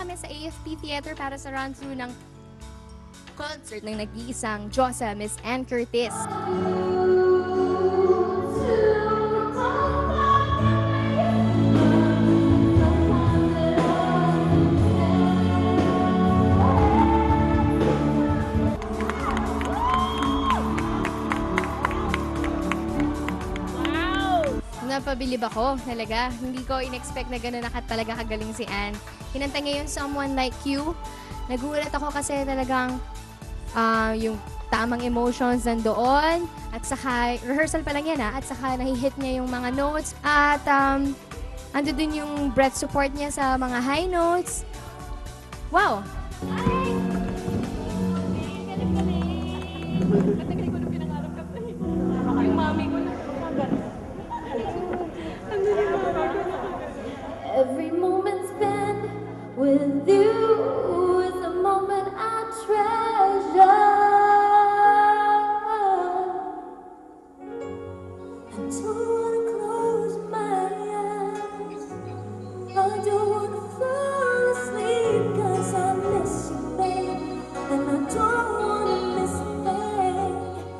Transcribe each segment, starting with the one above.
kami sa AFP Theater para sa round 2 ng concert ng nag-iisang Diyosa, Miss Ann Curtis. Napabilib ako, talaga. Hindi ko in-expect na gano'n na ka- talaga kagaling si Anne. Kinanta ngayon Someone Like You. Nagulat ako kasi talagang ah, yung tamang emotions nandoon. At saka, rehearsal pa lang yan ha. At saka nahihit niya yung mga notes. At um, ando din yung breath support niya sa mga high notes. Wow! Yung with you is a moment I treasure. I don't wanna close my eyes. I don't wanna fall asleep 'cause I miss you, babe. And I don't wanna miss.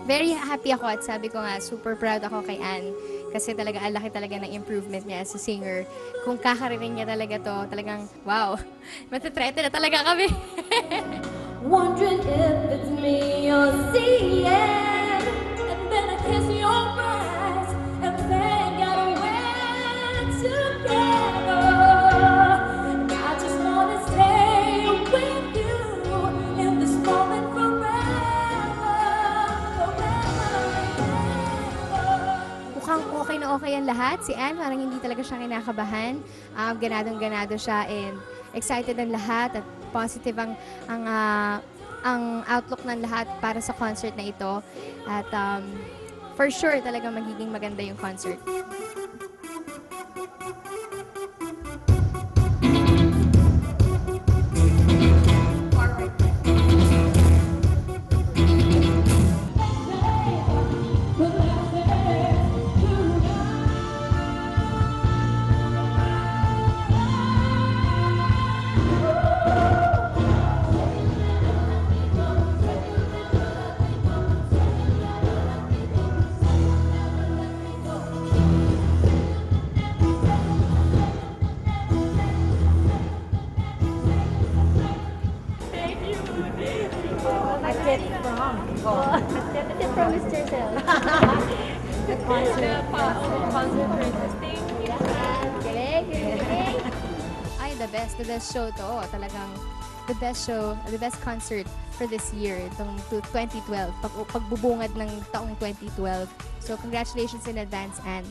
Very happy ako at sabi ko nga, super proud ako kay Anne. Kasi talaga, ang laki talaga ng improvement niya as a singer. Kung kakarinig niya talaga to, talagang, wow, matatrete na talaga kami. Wondering if it's me you're seeing. Okay na okay ang lahat. Si Anne, parang hindi talaga siya kinakabahan. Um, ganadong-ganado siya and excited ang lahat at positive ang ang ah, ang outlook ng lahat para sa concert na ito. At um, for sure talaga magiging maganda yung concert. Concert princess. Thank you. Galing, galing. Ay, the best, the best show to. Talagang the best show, the best concert for this year, itong to- 2012, pag, pagbubungad ng taong 2012. So, congratulations in advance, Anne.